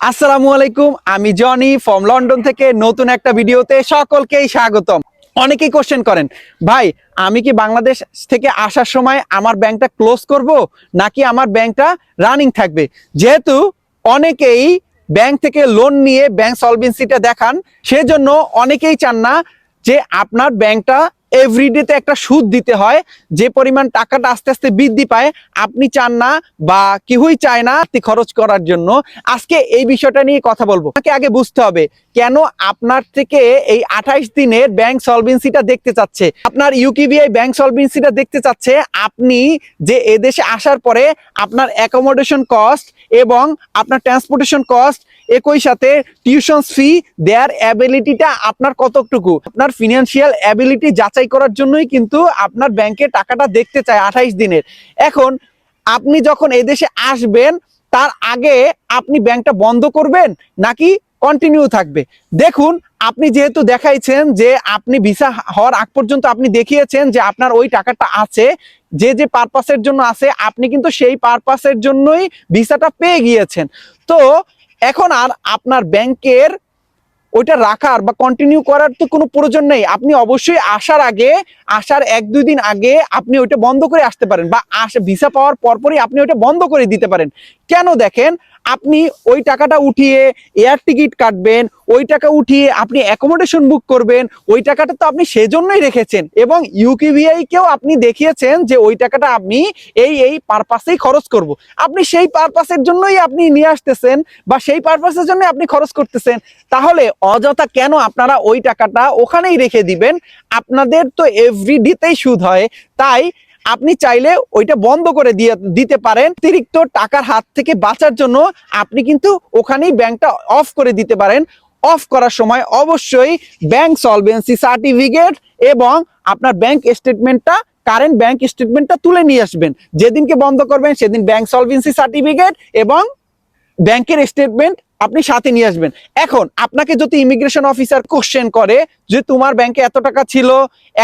আসসালামু আলাইকুম, আমি জনি ফ্রম লন্ডন থেকে নতুন একটা ভিডিওতে সকলকেই স্বাগতম। অনেকেই কোশ্চেন করেন, ভাই, আমি কি বাংলাদেশ থেকে আসার সময় আমার ব্যাংকটা ক্লোজ করব, নাকি আমার ব্যাংকটা রানিং থাকবে? যেহেতু অনেকেই ব্যাংক থেকে লোন নিয়ে ব্যাংক সলভেন্সিটা দেখান, সেজন্য অনেকেই চান না যে আপনার ব্যাংকটা এভরিডেতে একটা সুদ দিতে হয়, যে পরিমাণ টাকাটা আস্তে আস্তে বৃদ্ধি পায়, আপনি চান না বা কেউই চায় না খরচ করার জন্য। আজকে এই বিষয়টা নিয়ে কথা বলব। আগে বুঝতে হবে কেন আপনার থেকে এই আঠাইশ দিনের ব্যাংক সলভেন্সিটা দেখতে চাচ্ছে? আপনার ইউকিবিআই ব্যাংক সলভেন্সিটা দেখতে চাচ্ছে, আপনি যে এদেশে আসার পরে আপনার অ্যাকোমোডেশন কস্ট এবং আপনার ট্রান্সপোর্টেশন কস্ট একই সাথে টিউশন ফি দেয়ার অ্যাবিলিটিটা আপনার কতটুকু? আপনার ফিনান্সিয়াল অ্যাবিলিটি যাচাই করার জন্যই কিন্তু আপনার ব্যাংকে টাকাটা দেখতে চায় আঠাইশ দিনের। এখন আপনি যখন এদেশে আসবেন, তার আগে আপনি ব্যাংকটা বন্ধ করবেন? নাকি কন্টিনিউ থাকবে। দেখুন, আপনি যেহেতু দেখাইছেন যে আপনি ভিসা হওয়ার আগ পর্যন্ত আপনি দেখিয়েছেন যে আপনার ওই টাকাটা আছে, যে যে পারপাসের জন্য আছে, আপনি কিন্তু সেই পারপাসের জন্যই ভিসাটা পেয়ে গিয়েছেন। তো, এখন আর আপনার ব্যাংকের ওইটা রাখার বা কন্টিনিউ করার তো কোনো প্রয়োজন নেই। আপনি অবশ্যই আসার আগে, আসার এক দুই দিন আগে আপনি ওইটা বন্ধ করে আসতে পারেন বা ভিসা পাওয়ার পরপরই আপনি ওইটা বন্ধ করে দিতে পারেন। কেন দেখেন? আপনি ওই টাকাটা উঠিয়ে এয়ার টিকিট কাটবেন, ওই টাকা উঠিয়ে আপনি অ্যাকোমোডেশন বুক করবেন, ওই টাকাটা তো আপনি সেজন্যই রেখেছেন এবং ইউকিভিআই কেও আপনি দেখিয়েছেন যে ওই টাকাটা আপনি এই এই পারপাসেই খরচ করব। আপনি সেই পারপাসের জন্যই আপনি নিয়ে আসতেছেন বা সেই পারপাসের জন্য আপনি খরচ করতেছেন তাহলে অযথা কেন আপনারা ওই টাকাটা ওখানেই রেখে দিবেন আপনাদের তো এভরিডেতেই সুদ হয়, তাই আপনি চাইলে ওইটা বন্ধ করে দিয়ে দিতে পারেন। অতিরিক্ত টাকার হাত থেকে বাঁচার জন্য আপনি কিন্তু ওখানেই ব্যাংকটা অফ করে দিতে পারেন। অফ করার সময় অবশ্যই ব্যাংক সলভেন্সি সার্টিফিকেট এবং আপনার ব্যাংক স্টেটমেন্টটা, কারেন্ট ব্যাংক স্টেটমেন্টটা তুলে নিয়ে আসবেন। যেদিনকে বন্ধ করবেন সেদিন ব্যাংক সলভেন্সি সার্টিফিকেট এবং ব্যাংকের স্টেটমেন্ট আপনি সাথে নিয়ে আসবেন। এখন, আপনাকে যদি ইমিগ্রেশন অফিসার কোশ্চেন করে যে তোমার ব্যাংকে এত টাকা ছিল,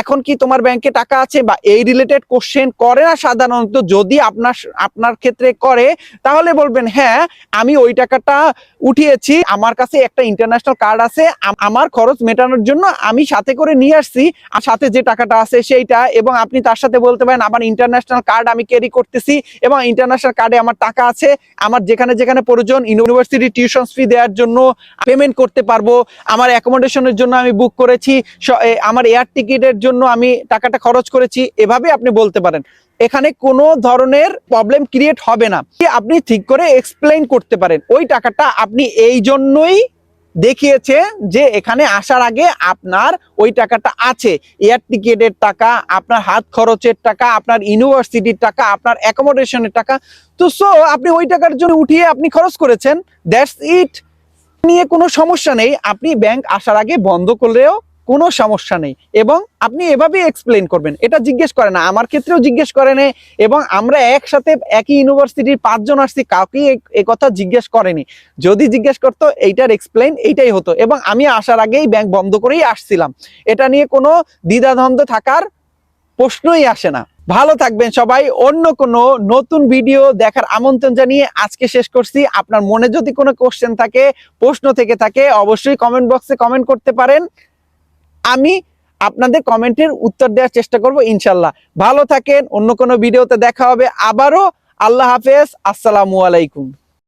এখন কি তোমার ব্যাংকে টাকা আছে বা এই রিলেটেড কোশ্চেন করে না সাধারণত? যদি আপনার আপনার ক্ষেত্রে করে, তাহলে বলবেন হ্যাঁ আমি ওই টাকাটা উঠিয়েছি, আমার কাছে একটা ইন্টারন্যাশনাল কার্ড আছে আমার খরচ মেটানোর জন্য আমি সাথে করে নিয়ে আসছি, আর সাথে যে টাকাটা আছে সেইটা, এবং আপনি তার সাথে বলতে পারেন, আমার ইন্টারন্যাশনাল কার্ড আমি ক্যারি করতেছি, এবং ইন্টারন্যাশনাল কার্ডে আমার টাকা আছে, আমার যেখানে যেখানে প্রয়োজন ইউনিভার্সিটি টিউশন ফি দেওয়ার জন্য পেমেন্ট করতে পারব। আমার অ্যাকোমোডেশনের জন্য আমি বুক করেছি। আমার এয়ার টিকিটের জন্য আমি টাকাটা খরচ করেছি। এভাবে আপনি বলতে পারেন। এখানে কোনো ধরনের প্রবলেম ক্রিয়েট হবে না। আপনি ঠিক করে এক্সপ্লেন করতে পারেন। ওই টাকাটা আপনি এই জন্যই দেখিয়েছে যে এখানে আসার আগে আপনার ওই টাকাটা আছে। এয়ার টিকিটের টাকা, আপনার হাত খরচের টাকা, আপনার ইউনিভার্সিটির টাকা, আপনার অ্যাকোমোডেশনের টাকা। তো সো আপনি ওই টাকার জন্য উঠিয়ে আপনি খরচ করেছেন। দ্যাটস ইট নিয়ে কোনো সমস্যা নেই। আপনি ব্যাংক আসার আগে বন্ধ করলেও কোনো সমস্যা নেই। এবং আপনি এভাবেই এক্সপ্লেন করবেন। এটা জিজ্ঞেস করে না, আমার ক্ষেত্রেও জিজ্ঞেস করে না এবং আমরা একসাথে একই ইউনিভার্সিটির পাঁচজন আসছি, কাউকেই এ- এ কথা জিজ্ঞেস করেনি। যদি জিজ্ঞেস করতো, এইটার এক্সপ্লেন এইটাই হতো এবং আমি আসার আগেই ব্যাংক বন্ধ করেই আসছিলাম। এটা নিয়ে কোনো দ্বিধাদ্বন্দ্ব থাকার প্রশ্নই আসে না। ভালো থাকবেন সবাই। অন্য কোনো নতুন ভিডিও দেখার আমন্ত্রণ জানিয়ে আজকে শেষ করছি। আপনার মনে যদি কোনো কোশ্চেন থাকে, প্রশ্ন থেকে থাকে, অবশ্যই কমেন্ট বক্সে কমেন্ট করতে পারেন। আমি আপনাদের কমেন্টের উত্তর দেওয়ার চেষ্টা করব, ইনশাল্লাহ। ভালো থাকেন, অন্য কোনো ভিডিওতে দেখা হবে। আবারও আল্লাহ হাফেজ, আসসালামু আলাইকুম।